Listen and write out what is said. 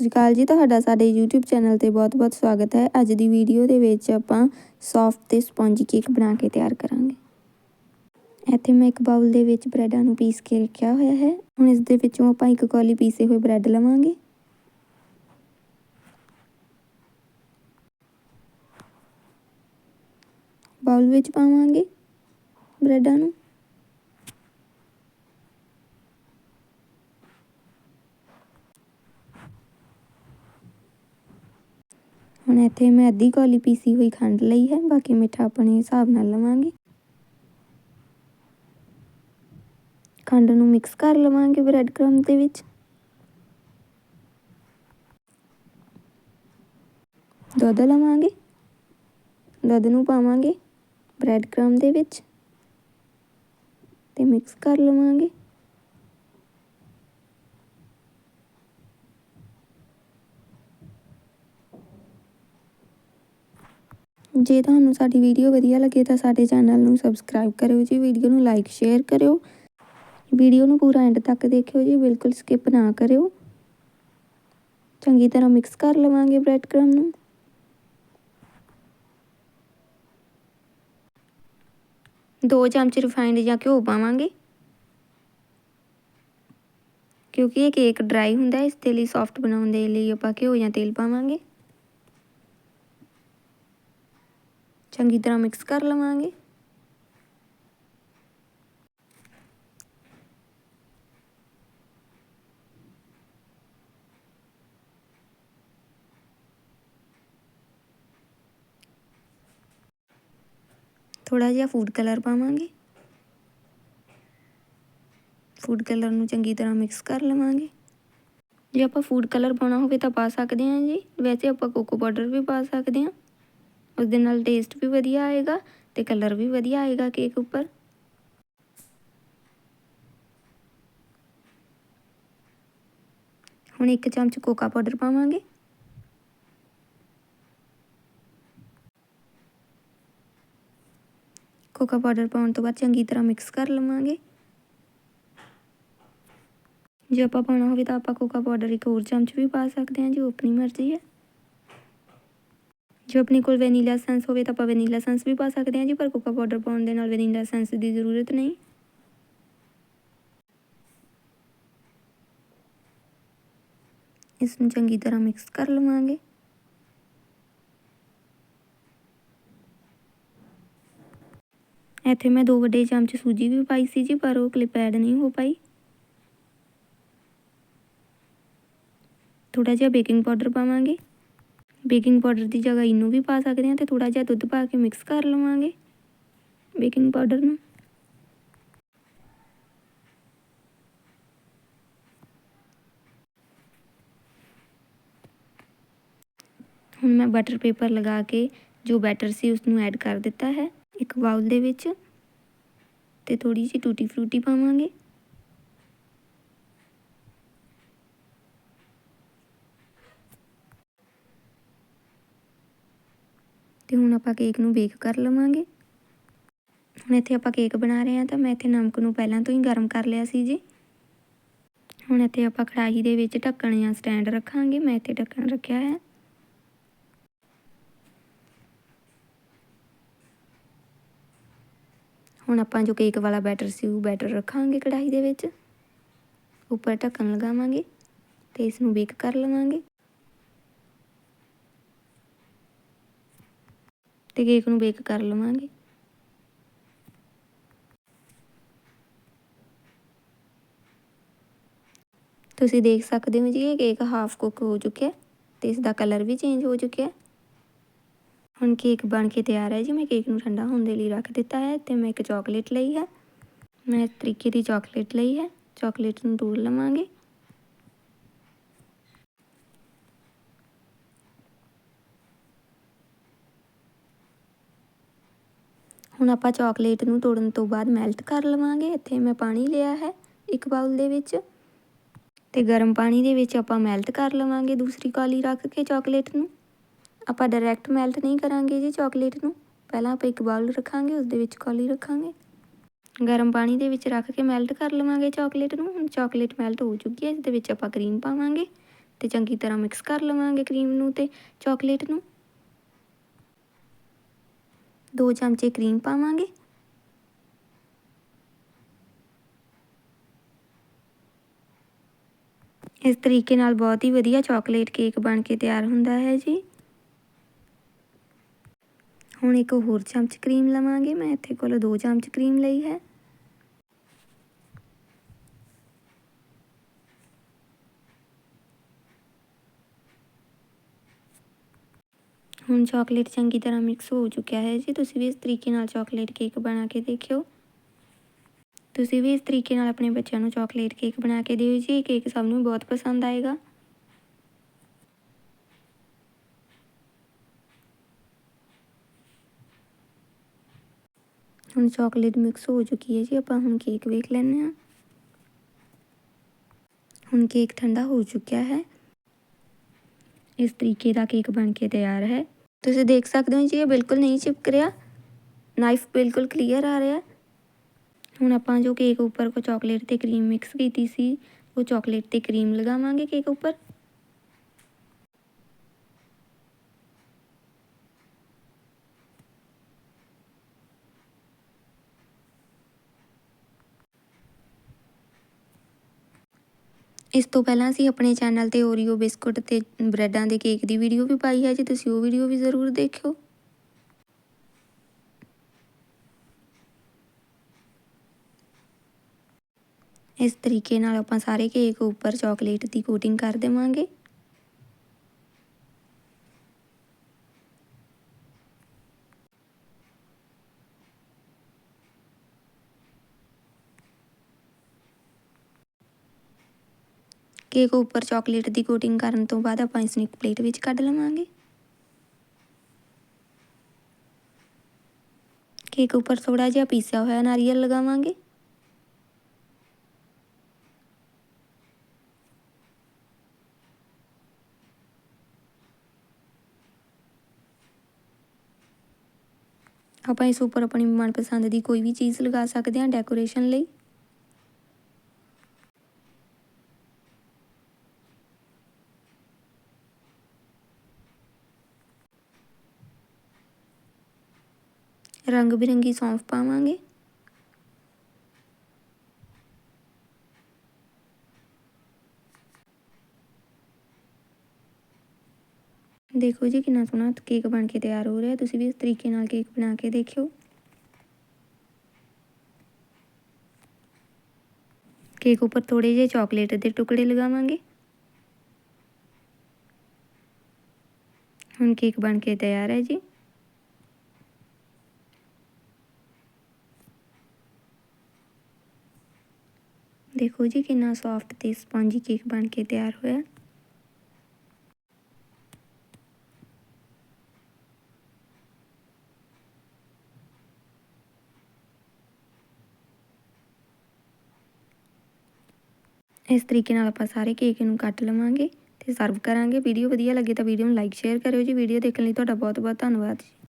ਸਤਿ ਸ਼੍ਰੀ ਅਕਾਲ ਜੀ, ਤੁਹਾਡਾ ਸਾਡੇ YouTube ਚੈਨਲ ਤੇ ਬਹੁਤ-ਬਹੁਤ ਸਵਾਗਤ ਹੈ। ਅੱਜ ਦੀ ਵੀਡੀਓ ਦੇ ਵਿੱਚ ਆਪਾਂ ਸੌਫਟ ਤੇ ਸਪੰਜੀ ਕੇਕ ਬਣਾ ਕੇ ਤਿਆਰ ਕਰਾਂਗੇ। ਇੱਥੇ ਮੈਂ ਇੱਕ ਬਾਉਲ ਦੇ ਵਿੱਚ ਬ੍ਰੈਡਾਂ ਨੂੰ ਪੀਸ ਕੇ ਰੱਖਿਆ ਹੋਇਆ ਹੈ। ਹੁਣ ਇਸ ਦੇ ਵਿੱਚੋਂ ਆਪਾਂ ਇੱਕ ਕੌਲੀ ਪੀਸੇ ਹੋਏ ਬ੍ਰੈਡ ਲਵਾਂਗੇ। ਬਾਉਲ ਵਿੱਚ ਪਾਵਾਂਗੇ ਬ੍ਰੈਡਾਂ ਨੂੰ। ਹੁਣ ਇੱਥੇ ਮੈਂ ਅੱਧੀ ਕੌਲੀ ਪੀਸੀ ਹੋਈ ਖੰਡ ਲਈ ਹੈ, ਬਾਕੀ ਮਿੱਠਾ ਆਪਣੇ ਹਿਸਾਬ ਨਾਲ ਲਵਾਂਗੇ। ਖੰਡ ਨੂੰ ਮਿਕਸ ਕਰ ਲਵਾਂਗੇ ਬ੍ਰੈਡ ਕ੍ਰਮ ਦੇ ਵਿੱਚ। ਦੁੱਧ ਲਵਾਂਗੇ। ਦੁੱਧ ਨੂੰ ਪਾਵਾਂਗੇ ਬ੍ਰੈਡ ਕ੍ਰਮ ਦੇ ਵਿੱਚ। ਤੇ ਮਿਕਸ ਕਰ ਲਵਾਂਗੇ। ਜੇ ਤੁਹਾਨੂੰ ਸਾਡੀ ਵੀਡੀਓ ਵਧੀਆ ਲੱਗੇ ਤਾਂ ਸਾਡੇ ਚੈਨਲ ਨੂੰ ਸਬਸਕ੍ਰਾਈਬ ਕਰਿਓ ਜੀ, ਵੀਡੀਓ ਨੂੰ ਲਾਈਕ ਸ਼ੇਅਰ ਕਰਿਓ। ਵੀਡੀਓ ਨੂੰ ਪੂਰਾ ਐਂਡ ਤੱਕ ਦੇਖਿਓ ਜੀ, ਬਿਲਕੁਲ ਸਕਿਪ ਨਾ ਕਰਿਓ। ਚੰਗੀ ਤਰ੍ਹਾਂ ਮਿਕਸ ਕਰ ਲਵਾਂਗੇ ਬ੍ਰੈਡ ਕ੍ਰਮ ਨੂੰ। ਦੋ ਚਮਚ ਰਿਫਾਈਨਡ ਜਾਂ ਘਿਓ ਪਾਵਾਂਗੇ। ਕਿਉਂਕਿ ਇਹ ਕੇਕ ਡਰਾਈ ਹੁੰਦਾ, ਇਸ ਦੇ ਲਈ ਸੌਫਟ ਬਣਾਉਣ ਦੇ ਲਈ ਆਪਾਂ ਘਿਓ ਜਾਂ ਤੇਲ ਪਾਵਾਂਗੇ। ਚੰਗੀ ਤਰ੍ਹਾਂ ਮਿਕਸ ਕਰ ਲਵਾਂਗੇ। ਥੋੜਾ ਜਿਹਾ ਫੂਡ ਕਲਰ ਪਾਵਾਂਗੇ। ਫੂਡ ਕਲਰ ਨੂੰ ਚੰਗੀ ਤਰ੍ਹਾਂ ਮਿਕਸ ਕਰ ਲਵਾਂਗੇ। ਜੇ ਆਪਾਂ ਫੂਡ ਕਲਰ ਪਾਉਣਾ ਹੋਵੇ ਤਾਂ ਪਾ ਸਕਦੇ ਹਾਂ ਜੀ। ਵੈਸੇ ਆਪਾਂ ਕੋਕੋ ਪਾਊਡਰ ਵੀ ਪਾ ਸਕਦੇ ਹਾਂ। ਉਸ ਦੇ ਨਾਲ ਟੇਸਟ ਵੀ ਵਧੀਆ ਆਏਗਾ ਤੇ ਕਲਰ ਵੀ ਵਧੀਆ ਆਏਗਾ ਕੇਕ ਉੱਪਰ। ਹੁਣ ਇੱਕ ਚਮਚ ਕੋਕਾ ਪਾਊਡਰ ਪਾਵਾਂਗੇ। ਕੋਕਾ ਪਾਊਡਰ ਪਾਉਣ ਤੋਂ ਬਾਅਦ ਚੰਗੀ ਤਰ੍ਹਾਂ ਮਿਕਸ ਕਰ ਲਵਾਂਗੇ। ਜੇ ਆਪਾਂ ਪਾਉਣਾ ਹੋਵੇ ਤਾਂ ਆਪਾਂ ਕੋਕਾ ਪਾਊਡਰ ਇੱਕ ਹੋਰ ਚਮਚ ਵੀ ਪਾ ਸਕਦੇ ਹਾਂ ਜੋ ਆਪਣੀ ਮਰਜ਼ੀ ਹੈ। ਜੇ ਆਪਣੇ ਕੋਲ ਵੈਨੀਲਾ ਸੈਂਸ ਹੋਵੇ ਤਾਂ ਆਪਾਂ ਵੈਨੀਲਾ ਸੈਂਸ ਵੀ ਪਾ ਸਕਦੇ ਹਾਂ ਜੀ, ਪਰ ਕੋਕਾ ਪਾਊਡਰ ਪਾਉਣ ਦੇ ਨਾਲ ਵੈਨੀਲਾ ਸੈਂਸ ਦੀ ਜ਼ਰੂਰਤ ਨਹੀਂ। ਇਸ ਨੂੰ ਚੰਗੀ ਤਰ੍ਹਾਂ ਮਿਕਸ ਕਰ ਲਵਾਂਗੇ। ਇੱਥੇ ਮੈਂ ਦੋ ਵੱਡੇ ਚਮਚ ਸੂਜੀ ਵੀ ਪਾਈ ਸੀ ਜੀ, ਪਰ ਉਹ ਕਲਿੱਪ ਐਡ ਨਹੀਂ ਹੋ ਪਾਈ। ਥੋੜਾ ਜਿਹਾ ਬੇਕਿੰਗ ਪਾਊਡਰ ਪਾਵਾਂਗੇ। ਬੇਕਿੰਗ ਪਾਊਡਰ ਦੀ ਜਗ੍ਹਾ ਇਹਨੂੰ ਵੀ ਪਾ ਸਕਦੇ ਹਾਂ ਤੇ ਥੋੜਾ ਜਿਹਾ ਦੁੱਧ ਪਾ ਕੇ ਮਿਕਸ ਕਰ ਲਵਾਂਗੇ ਬੇਕਿੰਗ ਪਾਊਡਰ ਨੂੰ। ਹੁਣ ਮੈਂ ਬਟਰ ਪੇਪਰ ਲਗਾ ਕੇ ਜੋ ਬੈਟਰ ਸੀ ਉਸ ਨੂੰ ਐਡ ਕਰ ਦਿੱਤਾ ਹੈ। ਇੱਕ ਬਾਉਲ ਦੇ ਵਿੱਚ ਤੇ ਥੋੜੀ ਜਿਹੀ ਟੂਟੀ ਫਰੂਟੀ ਪਾਵਾਂਗੇ। ਤੇ ਹੁਣ ਆਪਾਂ ਕੇਕ ਨੂੰ ਬੇਕ ਕਰ ਲਵਾਂਗੇ। ਹੁਣ ਇੱਥੇ ਆਪਾਂ ਕੇਕ ਬਣਾ ਰਹੇ ਹਾਂ ਤਾਂ ਮੈਂ ਇੱਥੇ ਨਮਕ ਨੂੰ ਪਹਿਲਾਂ ਤੋਂ ਹੀ ਗਰਮ ਕਰ ਲਿਆ ਸੀ ਜੀ। ਹੁਣ ਇੱਥੇ ਆਪਾਂ ਕੜਾਹੀ ਦੇ ਵਿੱਚ ਢੱਕਣ ਜਾਂ ਸਟੈਂਡ ਰੱਖਾਂਗੇ, ਮੈਂ ਇੱਥੇ ਢੱਕਣ ਰੱਖਿਆ ਹੈ। ਹੁਣ ਆਪਾਂ ਜੋ ਕੇਕ ਵਾਲਾ ਬੈਟਰ ਸੀ, ਉਹ ਬੈਟਰ ਰੱਖਾਂਗੇ ਕੜਾਹੀ ਦੇ ਵਿੱਚ। ਉੱਪਰ ਢੱਕਣ ਲਗਾਵਾਂਗੇ ਤੇ ਇਸ ਨੂੰ ਬੇਕ ਕਰ ਲਵਾਂਗੇ। ਤੇ ਕੇਕ ਨੂੰ ਬੇਕ ਕਰ ਲਵਾਂਗੇ। ਤੁਸੀਂ ਦੇਖ ਸਕਦੇ ਹੋ ਜੀ, ਇਹ ਕੇਕ ਹਾਫ ਕੁੱਕ ਹੋ ਚੁੱਕਿਆ ਤੇ ਇਸ ਦਾ ਕਲਰ ਵੀ ਚੇਂਜ ਹੋ ਚੁੱਕਿਆ ਹੁਣ ਕੇਕ ਬਣ ਕੇ ਤਿਆਰ ਹੈ ਜੀ, ਮੈਂ ਕੇਕ ਨੂੰ ਠੰਡਾ ਹੋਣ ਦੇ ਲਈ ਰੱਖ ਦਿੱਤਾ ਹੈ ਤੇ ਮੈਂ ਇੱਕ ਚਾਕਲੇਟ ਲਈ ਹੈ। ਮੈਂ ਇਸ ਤਰੀਕੇ ਦੀ ਚਾਕਲੇਟ ਲਈ ਹੈ ਚਾਕਲੇਟ ਨੂੰ ਤੋੜ ਲਵਾਂਗੇ। ਹੁਣ ਆਪਾਂ ਚਾਕਲੇਟ ਨੂੰ ਤੋੜਨ ਤੋਂ ਬਾਅਦ ਮੈਲਟ ਕਰ ਲਵਾਂਗੇ। ਇੱਥੇ ਮੈਂ ਪਾਣੀ ਲਿਆ ਹੈ ਇੱਕ ਬਾਉਲ ਦੇ ਵਿੱਚ। ਤੇ ਗਰਮ ਪਾਣੀ ਦੇ ਵਿੱਚ ਆਪਾਂ ਮੈਲਟ ਕਰ ਲਵਾਂਗੇ ਦੂਸਰੀ ਕਾਲੀ ਰੱਖ ਕੇ ਚਾਕਲੇਟ ਨੂੰ। ਆਪਾਂ ਡਾਇਰੈਕਟ ਮੈਲਟ ਨਹੀਂ ਕਰਾਂਗੇ ਜੀ ਚਾਕਲੇਟ ਨੂੰ। ਪਹਿਲਾਂ ਆਪਾਂ ਇੱਕ ਬਾਉਲ ਰੱਖਾਂਗੇ ਉਸ ਦੇ ਵਿੱਚ ਕਾਲੀ ਰੱਖਾਂਗੇ। ਗਰਮ ਪਾਣੀ ਦੇ ਵਿੱਚ ਰੱਖ ਕੇ ਮੈਲਟ ਕਰ ਲਵਾਂਗੇ ਚਾਕਲੇਟ ਨੂੰ। ਹੁਣ ਚਾਕਲੇਟ ਮੈਲਟ ਹੋ ਚੁੱਕੀ ਹੈ, ਇਸ ਦੇ ਵਿੱਚ ਆਪਾਂ ਕਰੀਮ ਪਾਵਾਂਗੇ। ਤੇ ਚੰਗੀ ਤਰ੍ਹਾਂ ਮਿਕਸ ਕਰ ਲਵਾਂਗੇ ਕਰੀਮ ਨੂੰ ਤੇ ਚਾਕਲੇਟ ਨੂੰ। ਦੋ ਚਮਚੇ ਕਰੀਮ ਪਾਵਾਂਗੇ। ਇਸ ਤਰੀਕੇ ਨਾਲ ਬਹੁਤ ਹੀ ਵਧੀਆ ਚਾਕਲੇਟ ਕੇਕ ਬਣ ਕੇ ਤਿਆਰ ਹੁੰਦਾ ਹੈ ਜੀ। ਹੁਣ ਇੱਕ ਹੋਰ ਚਮਚ ਕਰੀਮ ਲਵਾਂਗੇ। ਮੈਂ ਇੱਥੇ ਕੋਲ ਦੋ ਚਮਚ ਕਰੀਮ ਲਈ ਹੈ। ਹੁਣ ਚਾਕਲੇਟ ਚੰਗੀ ਤਰ੍ਹਾਂ ਮਿਕਸ ਹੋ ਚੁੱਕਿਆ ਹੈ ਜੀ। ਤੁਸੀਂ ਵੀ ਇਸ ਤਰੀਕੇ ਨਾਲ ਚਾਕਲੇਟ ਕੇਕ ਬਣਾ ਕੇ ਦੇਖਿਓ। ਤੁਸੀਂ ਵੀ ਇਸ ਤਰੀਕੇ ਨਾਲ ਆਪਣੇ ਬੱਚਿਆਂ ਨੂੰ ਚਾਕਲੇਟ ਕੇਕ ਬਣਾ ਕੇ ਦਿਓ ਜੀ। ਇਹ ਕੇਕ ਸਭ ਨੂੰ ਬਹੁਤ ਪਸੰਦ ਆਏਗਾ। ਹੁਣ ਚਾਕਲੇਟ ਮਿਕਸ ਹੋ ਚੁੱਕੀ ਹੈ ਜੀ। ਆਪਾਂ ਹੁਣ ਕੇਕ ਵੇਖ ਲੈਂਦੇ ਹਾਂ। ਹੁਣ ਕੇਕ ਠੰਡਾ ਹੋ ਚੁੱਕਿਆ ਹੈ। ਇਸ ਤਰੀਕੇ ਦਾ ਕੇਕ ਬਣ ਕੇ ਤਿਆਰ ਹੈ। ਤੁਸੀਂ ਦੇਖ ਸਕਦੇ ਹੋ ਜੀ ਇਹ ਬਿਲਕੁਲ ਨਹੀਂ ਚਿਪਕ ਰਿਹਾ ਨਾਈਫ ਬਿਲਕੁਲ ਕਲੀਅਰ ਆ ਰਿਹਾ ਹੁਣ ਆਪਾਂ ਜੋ ਕੇਕ ਉੱਪਰ ਕੋ ਚਾਕਲੇਟ ਤੇ ਕਰੀਮ ਮਿਕਸ ਕੀਤੀ ਸੀ ਉਹ ਚਾਕਲੇਟ ਤੇ ਕਰੀਮ ਲਗਾਵਾਂਗੇ ਕੇਕ ਉੱਪਰ ਇਸ ਤੋਂ ਪਹਿਲਾਂ ਅਸੀਂ ਆਪਣੇ ਚੈਨਲ ਤੇ ਓਰੀਓ ਬਿਸਕੁਟ ਤੇ ਬ੍ਰੈਡਾਂ ਦੇ ਕੇਕ ਦੀ ਵੀਡੀਓ ਵੀ ਪਾਈ ਹੈ, ਜੀ ਤੁਸੀਂ ਉਹ ਵੀਡੀਓ ਵੀ ਜ਼ਰੂਰ ਦੇਖਿਓ। ਇਸ ਤਰੀਕੇ ਨਾਲ ਆਪਾਂ ਸਾਰੇ ਕੇਕ ਉੱਪਰ ਚਾਕਲੇਟ ਦੀ ਕੋਟਿੰਗ ਕਰ ਦੇਵਾਂਗੇ। ਕੇਕ ਉੱਪਰ ਚਾਕਲੇਟ ਦੀ ਕੋਟਿੰਗ ਕਰਨ ਤੋਂ ਬਾਅਦ ਆਪਾਂ ਇਸ ਨੂੰ ਇੱਕ ਪਲੇਟ ਵਿੱਚ ਕੱਢ ਲਵਾਂਗੇ। ਕੇਕ ਉੱਪਰ ਥੋੜਾ ਜਿਹਾ ਪੀਸਿਆ ਹੋਇਆ ਨਾਰੀਅਲ ਲਗਾਵਾਂਗੇ। ਆਪਾਂ ਇਸ ਉੱਪਰ ਆਪਣੀ ਮਨਪਸੰਦ ਦੀ ਕੋਈ ਵੀ ਚੀਜ਼ ਲਗਾ ਸਕਦੇ ਹਾਂ ਡੈਕੋਰੇਸ਼ਨ ਲਈ। ਰੰਗ ਬਿਰੰਗੀ ਸੌਂਫ ਪਾਵਾਂਗੇ ਦੇਖੋ ਜੀ ਕਿੰਨਾ ਸੋਹਣਾ ਕੇਕ ਬਣ ਕੇ ਤਿਆਰ ਹੋ ਰਿਹਾ ਤੁਸੀਂ ਵੀ ਇਸ ਤਰੀਕੇ ਨਾਲ ਕੇਕ ਬਣਾ ਕੇ ਦੇਖਿਓ ਕੇਕ ਉੱਪਰ ਥੋੜੇ ਜਿਹੇ ਚਾਕਲੇਟ ਦੇ ਟੁਕੜੇ ਲਗਾਵਾਂਗੇ ਹੁਣ ਕੇਕ ਬਣ ਕੇ ਤਿਆਰ ਹੈ ਜੀ ਦੇਖੋ ਜੀ ਕਿੰਨਾ ਸੌਫਟ ਤੇ ਸਪੰਜੀ ਕੇਕ ਬਣ ਕੇ ਤਿਆਰ ਹੋਇਆ। ਇਸ ਤਰੀਕੇ ਨਾਲ ਆਪਾਂ ਸਾਰੇ ਕੇਕ ਨੂੰ ਕੱਟ ਲਵਾਂਗੇ ਤੇ ਸਰਵ ਕਰਾਂਗੇ। ਵੀਡੀਓ ਵਧੀਆ ਲੱਗੇ ਤਾਂ ਵੀਡੀਓ ਨੂੰ ਲਾਈਕ ਸ਼ੇਅਰ ਕਰਿਓ ਜੀ। ਵੀਡੀਓ ਦੇਖਣ ਲਈ ਤੁਹਾਡਾ ਬਹੁਤ ਬਹੁਤ ਧੰਨਵਾਦ ਜੀ।